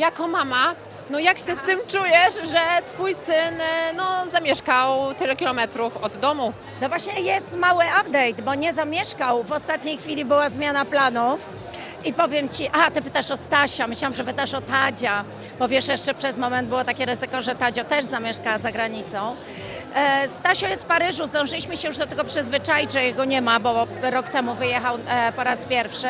Jako mama, no jak się z tym czujesz, że twój syn e, no, zamieszkał tyle kilometrów od domu? No właśnie jest mały update, bo nie zamieszkał. W ostatniej chwili była zmiana planów. I powiem Ci, a Ty pytasz o Stasia, myślałam, że pytasz o Tadzia, bo wiesz, jeszcze przez moment było takie ryzyko, że Tadzio też zamieszka za granicą. E, Stasio jest w Paryżu, zdążyliśmy się już do tego przyzwyczaić, że jego nie ma, bo rok temu wyjechał e, po raz pierwszy.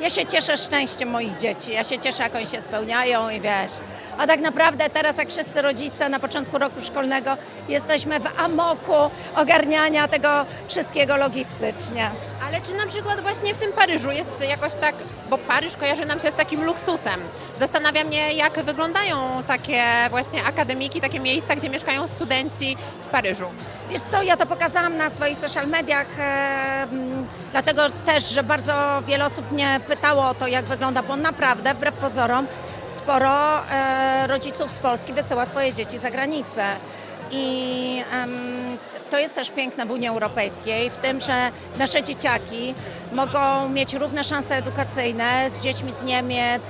Ja się cieszę szczęściem moich dzieci, ja się cieszę, jak oni się spełniają i wiesz. A tak naprawdę teraz, jak wszyscy rodzice na początku roku szkolnego, jesteśmy w amoku ogarniania tego wszystkiego logistycznie. Ale czy na przykład właśnie w tym Paryżu jest jakoś tak, bo Paryż kojarzy nam się z takim luksusem. Zastanawia mnie, jak wyglądają takie właśnie akademiki, takie miejsca, gdzie mieszkają studenci w Paryżu. Wiesz co, ja to pokazałam na swoich social mediach, e, dlatego też, że bardzo wiele osób mnie pytało o to, jak wygląda, bo naprawdę, wbrew pozorom, sporo e, rodziców z Polski wysyła swoje dzieci za granicę. I em, to jest też piękne w Unii Europejskiej, w tym, że nasze dzieciaki mogą mieć równe szanse edukacyjne z dziećmi z Niemiec,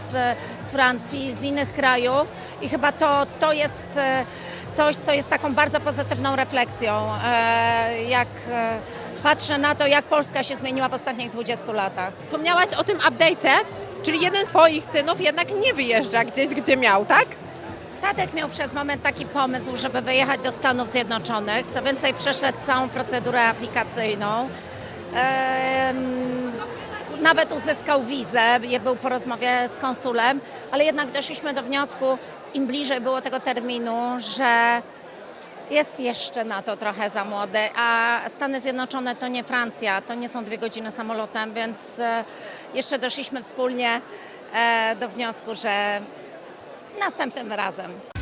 z Francji, z innych krajów i chyba to, to jest e, coś, co jest taką bardzo pozytywną refleksją, e, jak e, patrzę na to, jak Polska się zmieniła w ostatnich 20 latach. Wspomniałaś o tym update'cie, czyli jeden z twoich synów jednak nie wyjeżdża gdzieś, gdzie miał, tak? Tadek miał przez moment taki pomysł, żeby wyjechać do Stanów Zjednoczonych. Co więcej, przeszedł całą procedurę aplikacyjną. Nawet uzyskał wizę, był po rozmowie z konsulem, ale jednak doszliśmy do wniosku, im bliżej było tego terminu, że jest jeszcze na to trochę za młody, a Stany Zjednoczone to nie Francja, to nie są dwie godziny samolotem, więc e, jeszcze doszliśmy wspólnie e, do wniosku, że następnym razem.